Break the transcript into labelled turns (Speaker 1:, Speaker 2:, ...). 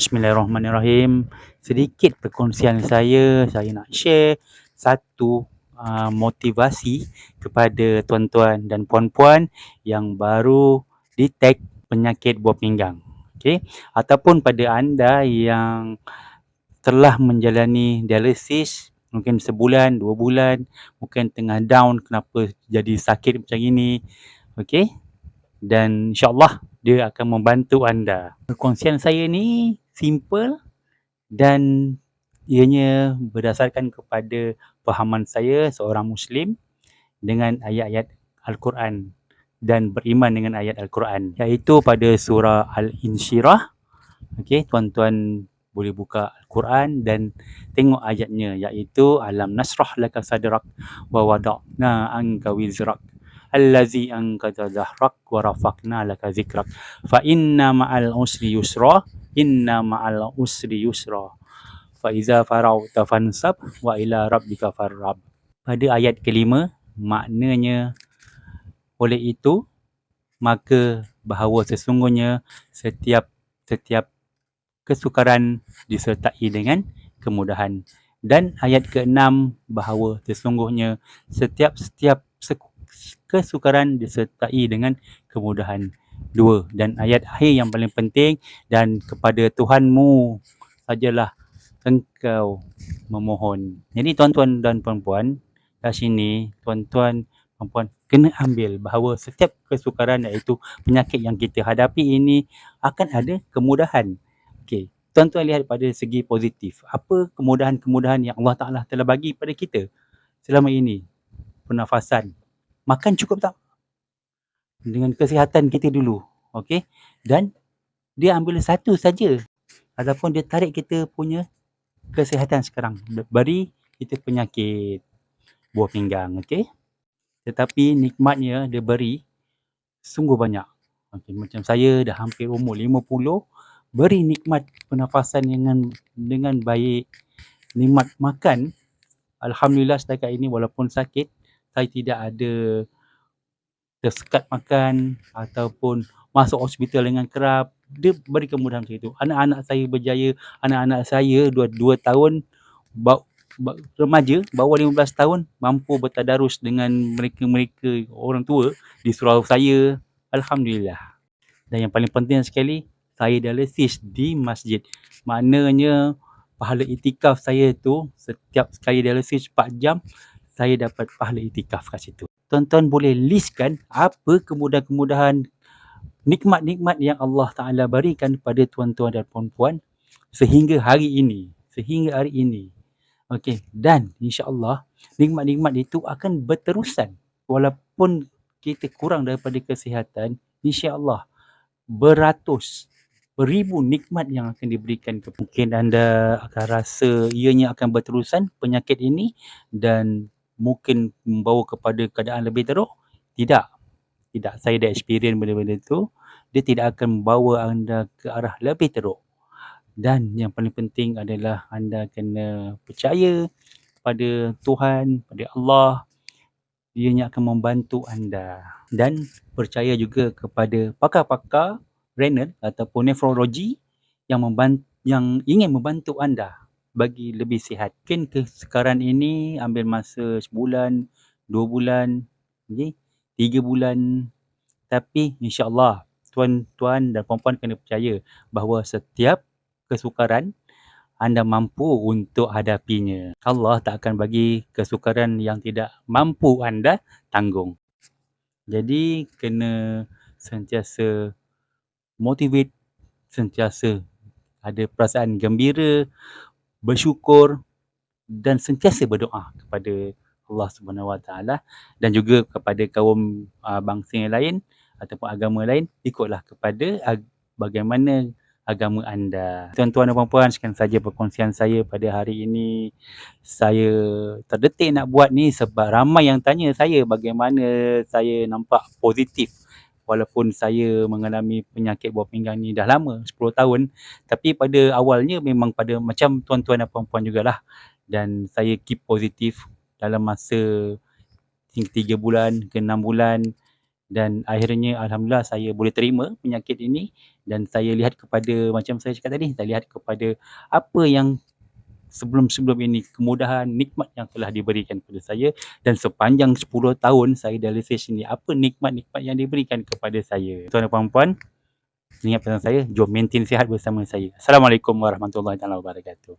Speaker 1: Bismillahirrahmanirrahim. Sedikit perkongsian saya, saya nak share satu uh, motivasi kepada tuan-tuan dan puan-puan yang baru detect penyakit buah pinggang. Okay? Ataupun pada anda yang telah menjalani dialisis mungkin sebulan, dua bulan, mungkin tengah down kenapa jadi sakit macam ini. Okay? Dan insyaAllah dia akan membantu anda. Perkongsian saya ni simple dan ianya berdasarkan kepada fahaman saya seorang Muslim dengan ayat-ayat Al-Quran dan beriman dengan ayat Al-Quran. Iaitu pada surah Al-Insyirah. Okey tuan-tuan boleh buka Al-Quran dan tengok ayatnya iaitu alam nasrah laka sadrak wa wada'na anka wizrak allazi anqadha dhahrak wa rafa'na laka zikrak fa inna ma'al usri yusra inna ma'al usri yusra fa iza farauta fansab wa ila rabbika farrab. Pada ayat kelima maknanya oleh itu maka bahawa sesungguhnya setiap setiap kesukaran disertai dengan kemudahan. Dan ayat keenam bahawa sesungguhnya setiap setiap kesukaran disertai dengan kemudahan dua dan ayat akhir yang paling penting dan kepada Tuhanmu sajalah engkau memohon. Jadi tuan-tuan dan puan-puan kat sini tuan-tuan puan-puan kena ambil bahawa setiap kesukaran iaitu penyakit yang kita hadapi ini akan ada kemudahan. Okey, tuan-tuan lihat pada segi positif. Apa kemudahan-kemudahan yang Allah Taala telah bagi pada kita selama ini? Pernafasan. Makan cukup tak? Dengan kesihatan kita dulu. Okey. Dan dia ambil satu saja ataupun dia tarik kita punya kesihatan sekarang. Beri kita penyakit buah pinggang. Okey. Tetapi nikmatnya dia beri sungguh banyak. Okey, macam saya dah hampir umur 50, beri nikmat pernafasan dengan dengan baik. Nikmat makan, Alhamdulillah setakat ini walaupun sakit, saya tidak ada tersekat makan ataupun masuk hospital dengan kerap. Dia beri kemudahan macam itu. Anak-anak saya berjaya, anak-anak saya dua, dua tahun bau, bau, remaja, bawah 15 tahun mampu bertadarus dengan mereka-mereka orang tua di surau saya. Alhamdulillah. Dan yang paling penting sekali, saya dialisis di masjid. Maknanya pahala itikaf saya tu setiap sekali dialisis 4 jam, saya dapat pahala itikaf kat situ. Tuan-tuan boleh listkan apa kemudahan-kemudahan nikmat-nikmat yang Allah Ta'ala berikan kepada tuan-tuan dan puan-puan sehingga hari ini. Sehingga hari ini. Okey. Dan insyaAllah nikmat-nikmat itu akan berterusan. Walaupun kita kurang daripada kesihatan, insyaAllah beratus, beribu nikmat yang akan diberikan mungkin anda akan rasa ianya akan berterusan penyakit ini dan mungkin membawa kepada keadaan lebih teruk. Tidak. Tidak. Saya dah experience benda-benda tu. Dia tidak akan membawa anda ke arah lebih teruk. Dan yang paling penting adalah anda kena percaya pada Tuhan pada Allah. Ianya akan membantu anda. Dan percaya juga kepada pakar-pakar renal ataupun nefrologi yang membantu yang ingin membantu anda bagi lebih sihat. Mungkin ke sekarang ini ambil masa sebulan, dua bulan, okay? tiga bulan tapi insyaAllah tuan-tuan dan puan-puan kena percaya bahawa setiap kesukaran anda mampu untuk hadapinya. Allah tak akan bagi kesukaran yang tidak mampu anda tanggung. Jadi kena sentiasa motivate, sentiasa ada perasaan gembira, bersyukur dan sentiasa berdoa kepada Allah Subhanahu Wa Taala dan juga kepada kaum uh, bangsa yang lain ataupun agama lain ikutlah kepada ag- bagaimana agama anda. Tuan-tuan dan puan-puan sekian saja perkongsian saya pada hari ini. Saya terdetik nak buat ni sebab ramai yang tanya saya bagaimana saya nampak positif walaupun saya mengalami penyakit buah pinggang ni dah lama 10 tahun tapi pada awalnya memang pada macam tuan-tuan dan puan-puan jugalah. Dan saya keep positif dalam masa 3 bulan ke 6 bulan. Dan akhirnya alhamdulillah saya boleh terima penyakit ini. Dan saya lihat kepada macam saya cakap tadi saya lihat kepada apa yang sebelum-sebelum ini kemudahan nikmat yang telah diberikan kepada saya. Dan sepanjang 10 tahun saya dialisis ini apa nikmat-nikmat yang diberikan kepada saya? Tuan dan puan-puan ingat pesan saya jom maintain sihat bersama saya. Assalamualaikum warahmatullahi wabarakatuh